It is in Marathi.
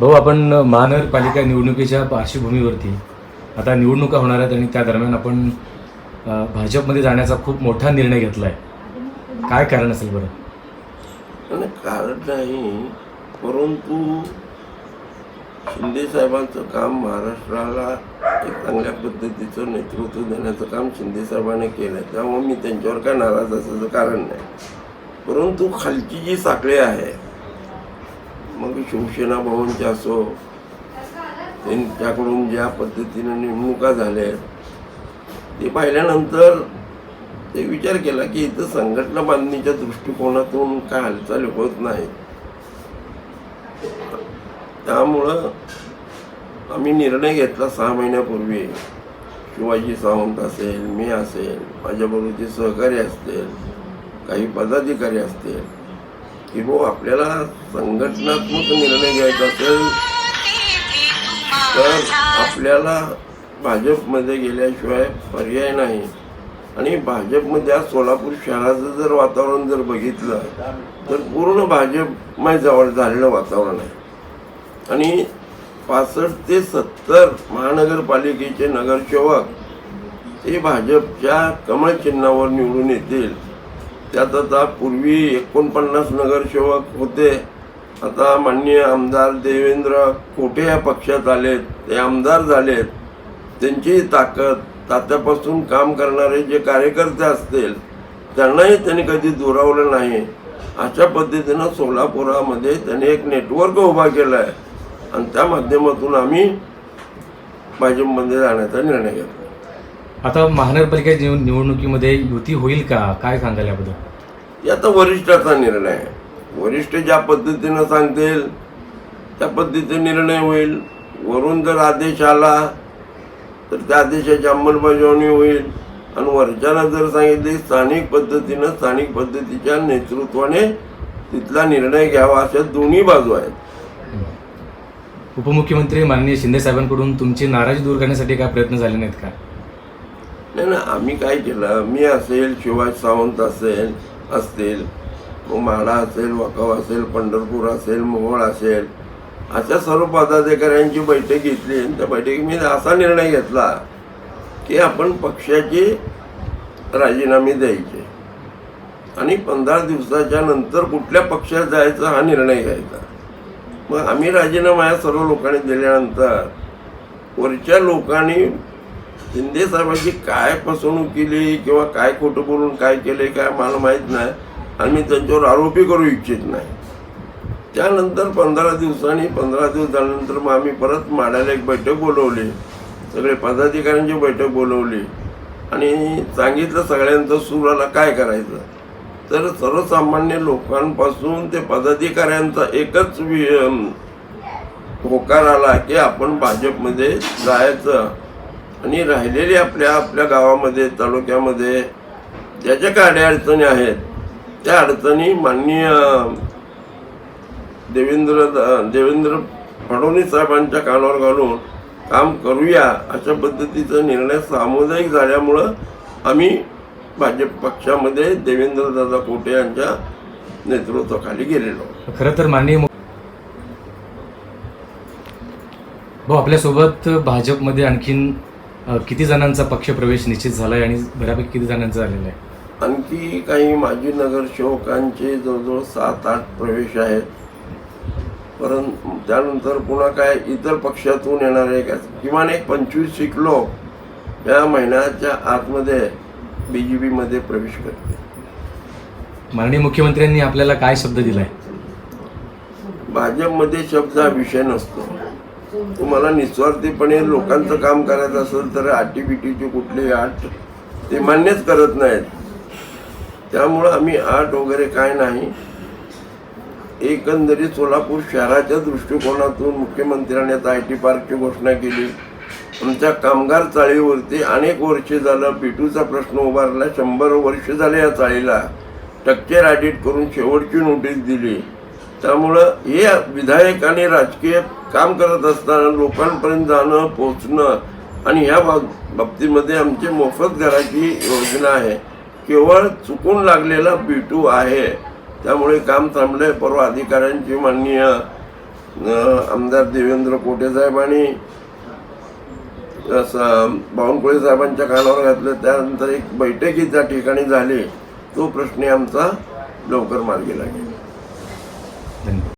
भाऊ आपण महानगरपालिका निवडणुकीच्या पार्श्वभूमीवरती आता निवडणुका होणार आहेत आणि त्या दरम्यान आपण भाजपमध्ये जाण्याचा खूप मोठा निर्णय घेतला आहे काय कारण असेल बरं? कारण नाही परंतु शिंदे साहेबांचं काम महाराष्ट्राला एक चांगल्या पद्धतीचं नेतृत्व देण्याचं काम शिंदे साहेबांनी केलं त्यामुळे मी त्यांच्यावर काय नाराज असायचं कारण नाही. परंतु खालची जी साखळी आहे मग शिवसेना भवनची असो त्यांच्याकडून ज्या पद्धतीने नेमणुका झाल्या ते पाहिल्यानंतर ते विचार केला की इथं संघटना बांधणीच्या दृष्टिकोनातून काय हालचाली होत नाही. त्यामुळं आम्ही निर्णय घेतला सहा महिन्यापूर्वी. शिवाजी सावंत असेल मी असेल माझ्याबरोबरचे सहकारी असतील काही पदाधिकारी असतील की भाऊ आपल्याला संघटनात्मक निर्णय घ्यायचा असेल तर आपल्याला भाजपमध्ये गेल्याशिवाय पर्याय नाही. आणि भाजपमध्ये आज सोलापूर शहराचं जर वातावरण जर बघितलं तर पूर्ण भाजपमय जवळ झालेलं वातावरण आहे. आणि पासष्ट ते सत्तर महानगरपालिकेचे नगरसेवक ते भाजपच्या कमळ चिन्हावर निवडून येतील. त्यात आता पूर्वी एकोणपन्नास नगरसेवक होते. आता माननीय आमदार देवेंद्र कोठे या पक्षात आलेत. ते आमदार झालेत. त्यांची ताकद तात्यापासून काम करणारे जे कार्यकर्ते असतील त्यांनाही त्यांनी कधी दुरावलं नाही. अशा पद्धतीनं सोलापुरामध्ये त्यांनी एक नेटवर्क उभा केला आहे आणि त्या माध्यमातून आम्ही भाजपमध्ये जाण्याचा निर्णय घेतला. आता महानगरपालिका निव- निवडणुकीमध्ये युती होईल का? काय सांगाल याबद्दल? हे आता वरिष्ठाचा निर्णय आहे. वरिष्ठ ज्या पद्धतीनं सांगतील त्या पद्धतीने निर्णय होईल. वरून जर आदेश आला तर त्या आदेशाची अंमलबजावणी होईल. आणि वरच्यानं जर सांगितले स्थानिक पद्धतीनं स्थानिक पद्धतीच्या नेतृत्वाने तिथला निर्णय घ्यावा अशा दोन्ही बाजू आहेत. उपमुख्यमंत्री माननीय शिंदे साहेबांकडून तुमची नाराजी दूर करण्यासाठी काय प्रयत्न झाले नाहीत का? नाही ना आम्ही काय केलं? मी असेल शिवाजी सावंत असेल असतील मग माडा असेल वाकाव असेल पंढरपूर असेल मोहोळ असेल अशा सर्व पदाधिकाऱ्यांची बैठक घेतली. आणि त्या बैठकीत मी असा निर्णय घेतला की आपण पक्षाचे राजीनामे द्यायचे. आणि पंधरा दिवसाच्या नंतर कुठल्या पक्षात जायचा हा निर्णय घ्यायचा. मग आम्ही राजीनामा या सर्व लोकांनी दिल्यानंतर वरच्या लोकांनी शिंदे साहेबांची काय फसवणूक केली किंवा काय खोटं बोलून काय केले काय मला माहीत नाही. आणि मी त्यांच्यावर आरोपी करू इच्छित नाही. त्यानंतर पंधरा दिवसांनी पंधरा दिवस झाल्यानंतर मग आम्ही परत माड्याला एक बैठक बोलवली. सगळे पदाधिकाऱ्यांची बैठक बोलवली. आणि सांगितलं सगळ्यांचं सुराला काय करायचं. तर सर्वसामान्य लोकांपासून ते पदाधिकाऱ्यांचा एकच वि- होकार आला की आपण भाजपमध्ये जायचं. आणि राहिलेली आपल्या आपल्या गावामध्ये तालुक्यामध्ये ज्या ज्या काय अडीअडचणी आहेत त्या अडचणी माननीय देवेंद्र देवेंद्र फडणवीस साहेबांच्या कानावर घालून काम करूया अशा पद्धतीचा निर्णय सामुदायिक झाल्यामुळं आम्ही भाजप पक्षामध्ये देवेंद्र दादा कोटे यांच्या नेतृत्वाखाली गेलेलो. खरं तर माननीय भाऊ आपल्यासोबत भाजपमध्ये आणखीन किती जणांचा पक्षप्रवेश निश्चित झाला आहे आणि बऱ्यापैकी किती जणांचा झालेला आहे? आणखी काही माजी नगरसेवकांचे जवळजवळ सात आठ प्रवेश आहेत. परंतु त्यानंतर पुन्हा काय इतर पक्षातून येणारे काय किमान एक पंचवीस शीख लोक या महिन्याच्या आतमध्ये बी जे पीमध्ये प्रवेश करते माननीय मुख्यमंत्र्यांनी आपल्याला काय शब्द दिलाय? भाजपमध्ये शब्द हा विषय नसतो. तुम्हाला निस्वार्थीपणे लोकांचं काम करायचं असेल तर आटीबिटीचे कुठले आठ ते मान्यच करत नाहीत. त्यामुळं आम्ही आठ वगैरे काय नाही. एकंदरीत सोलापूर शहराच्या दृष्टिकोनातून मुख्यमंत्र्यांनी आता आय टी पार्कची घोषणा केली. आमच्या कामगार चाळीवरती अनेक वर्षे झालं पिटूचा प्रश्न उभारला शंभर वर्ष झाले या चाळीला. टक्केर ऑडिट करून शेवटची नोटीस दिली. त्यामुळं हे विधायक आणि राजकीय काम करत असताना लोकांपर्यंत जाणं पोचणं आणि ह्या बाब- बाबतीमध्ये आमची मोफत घराची योजना आहे. केवळ चुकून लागलेला टू आहे. त्यामुळे काम थांबलंय. परवा अधिकाऱ्यांची माननीय आमदार देवेंद्र कोटेसाहेब आणि बावनकुळे साहेबांच्या कानावर घातलं. त्यानंतर एक बैठकी त्या ठिकाणी झाली. तो प्रश्न आमचा लवकर मार्गी लागेल.